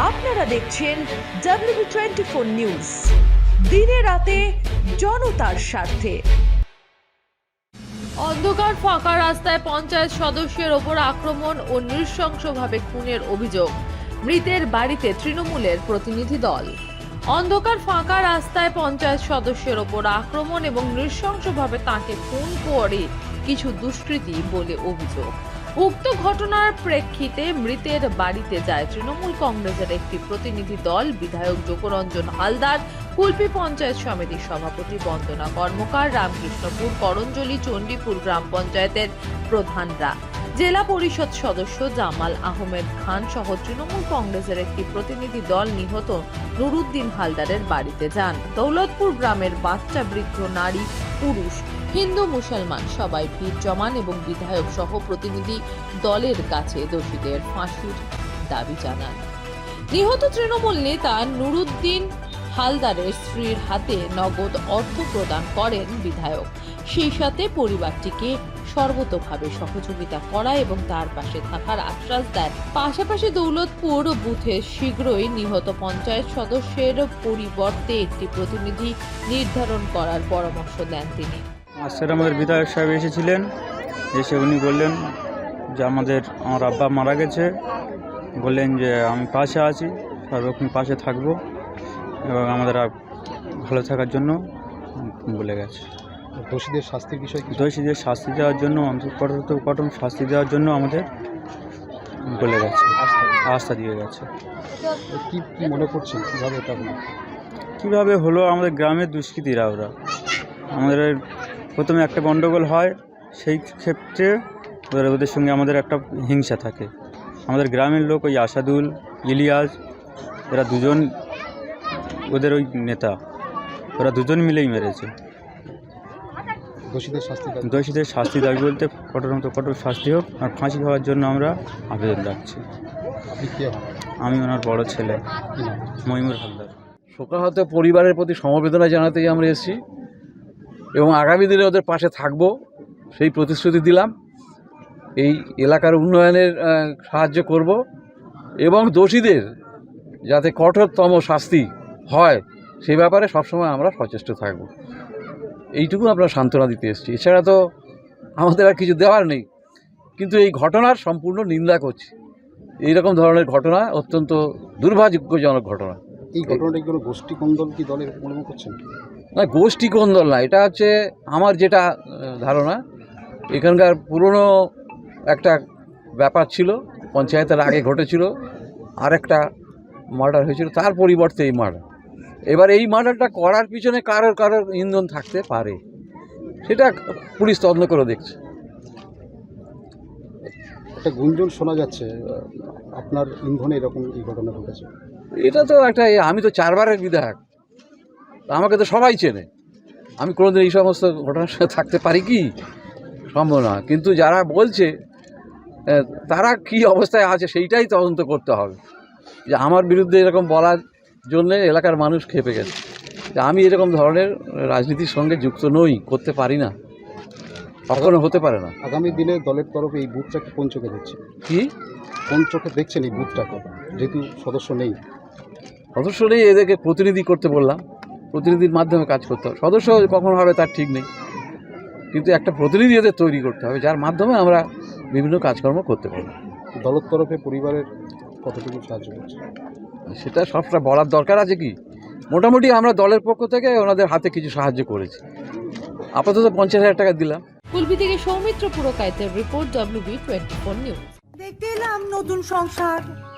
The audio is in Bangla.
আপনারা দেখছেন ডাব্লিউ টোয়েন্টি ফোর নিউজ দিনে রাতে জনতার স্বার্থে। অন্ধকার ফাঁকা রাস্তায় পঞ্চায়েত সদস্যের ওপর আক্রমণ ও নৃশংসভাবে খুনের অভিযোগ। মৃতের বাড়িতে তৃণমূলের প্রতিনিধি দল। অন্ধকার ফাঁকা রাস্তায় পঞ্চায়েত সদস্যের ওপর আক্রমণ এবং নৃশংসভাবে তাকে খুন করে কিছু দুষ্কৃতী বলে অভিযোগ। উক্ত ঘটনার প্রেক্ষিতে মৃতের বাড়িতে যায় তৃণমূল কংগ্রেসের একটি প্রতিনিধি দল, বিধায়ক যোগরঞ্জন হালদার, কুলপি পঞ্চায়েত সমিতির সভাপতি বন্দনা কর্মকার, রামকৃষ্ণপুর, করঞ্জলি, চণ্ডীপুর গ্রাম পঞ্চায়েতের প্রধানরা। জেলা পরিষদ সদস্য জামাল আহমেদ খান সহ তৃণমূল কংগ্রেসের একটি প্রতিনিধি দল নিহত নুরুদ্দিন হালদারের বাড়িতে যান। দৌলতপুর গ্রামের বাচ্চা বৃদ্ধ নারী পুরুষ হিন্দু, মুসলমান, সবাই ভিড় জমান এবং বিধায়ক সহ প্রতিনিধি দলের কাছে দোষীদের ফাঁসির দাবি জানান। নিহত তৃণমূল নেতা নুরুদ্দিন হালদারের স্ত্রীর হাতে নগদ অর্থ প্রদান করেন বিধায়ক। সেই সাথে পরিবারটিকে সর্বতোভাবে সহযোগিতা করা এবং তার পাশে থাকার আশ্বাস দেন। পাশাপাশি দৌলতপুর বুথে শীঘ্রই নিহত পঞ্চায়েত সদস্যের পরিবর্তে একটি প্রতিনিধি নির্ধারণ করার পরামর্শ দেন তিনি। আজকের আমাদের বিধায়ক সাহেব এসেছিলেন। এসে উনি বললেন যে আমাদের আমার আব্বা মারা গেছে। বললেন যে আমি পাশে আছি সর্বক্ষণ পাশে থাকব এবং আমাদের ভালো থাকার জন্য বলে গেছে। দোষীদের শাস্তির বিষয় দোষীদের শাস্তি দেওয়ার জন্য অন্তত কঠোর কঠোর শাস্তি দেওয়ার জন্য আমাদের বলে গেছে আস্থা দিয়ে গেছে। কি কি মনে করছেন? কীভাবে এটা কীভাবে হলো আমাদের গ্রামের দুষ্কৃতীরা ওরা? আমাদের প্রথমে একটা গণ্ডগোল হয় সেই ক্ষেত্রে ওদের ওদের সঙ্গে আমাদের একটা হিংসা থাকে। আমাদের গ্রামের লোক ওই আসাদুল ইলিয়াস এরা দুজন ওদের ওই নেতা ওরা দুজন মিলেই মেরেছে। দোষীদের শাস্তি দাবি দোষীদের শাস্তি দাবি বলতে কঠোর মতো কঠোর শাস্তি হোক আর ফাঁসি হওয়ার জন্য আমরা আবেদন রাখছি আমি ওনার বড় ছেলে ময়ূর হালদার। শোকাহত পরিবারের প্রতি সমবেদনা জানাতেই আমরা এসেছি। এবং আগামী দিনে ওদের পাশে থাকব, সেই প্রতিশ্রুতি দিলাম। এই এলাকার উন্নয়নের সাহায্য করব এবং দোষীদের যাতে কঠোরতম শাস্তি হয়, সে ব্যাপারে সবসময় আমরা সচেষ্ট থাকব। এইটুকু আমরা সান্ত্বনা দিতে এসেছি। এছাড়া তো আমাদের আর কিছু দেওয়ার নেই। কিন্তু এই ঘটনার সম্পূর্ণ নিন্দা করছি। এইরকম ধরনের ঘটনা অত্যন্ত দুর্ভাগ্যজনক ঘটনা। এই ঘটনাটা কোনো গোষ্ঠী কোন্দল কি দলের মনে করছেন? না গোষ্ঠী কোন্দল না এটা হচ্ছে আমার যেটা ধারণা এখানকার পুরনো একটা ব্যাপার ছিল পঞ্চায়েতের আগে ঘটেছিল আর একটা মার্ডার হয়েছিল তার পরিবর্তে এই মার্ডার। এবার এই মার্ডারটা করার পিছনে কারোর কারোর ইন্ধন থাকতে পারে সেটা পুলিশ তদন্ত করে দেখছে। একটা গুঞ্জন শোনা যাচ্ছে আপনার ইন্ধনে এরকম এই ঘটনা ঘটেছে। এটা তো একটা আমি তো চারবারের বিধায়ক। তা আমাকে তো সবাই চেনে। আমি কোনোদিন এই সমস্ত ঘটনার সাথে থাকতে পারি কি? সম্ভব না। কিন্তু যারা বলছে তারা কি অবস্থায় আছে সেইটাই তদন্ত করতে হবে। যে আমার বিরুদ্ধে এরকম বলার জন্যে এলাকার মানুষ খেপে গেছে। যে আমি এরকম ধরনের রাজনীতির সঙ্গে যুক্ত নই করতে পারি না। কখনো হতে পারে না। আগামী দিনে দলের তরফে এই বুথটাকে কোন চোখে দেখছেন? কি? কোন চোখে দেখছেন এই বুথটাকে? যেহেতু সদস্য নেই। সদস্য নেই এদেরকে প্রতিনিধি করতে বললাম। প্রতিনিধির মাধ্যমে কাজ করতে হবে। সদস্য কখন হবে তার ঠিক নেই। কিন্তু একটা প্রতিনিধি এদের তৈরি করতে হবে যার মাধ্যমে আমরা বিভিন্ন কাজকর্ম করতে পারব। দলের তরফে পরিবারের কতটুকু সাহায্য করছে? সেটা সবটা বলার দরকার আছে কি? মোটামুটি আমরা দলের পক্ষ থেকে ওনাদের হাতে কিছু সাহায্য করেছি। আপাতত পঞ্চাশ হাজার টাকা দিলাম। কুলপি থেকে Soumitra পুরকাইতের report WB twenty four news দেখতে এলাম নতুন সংসার।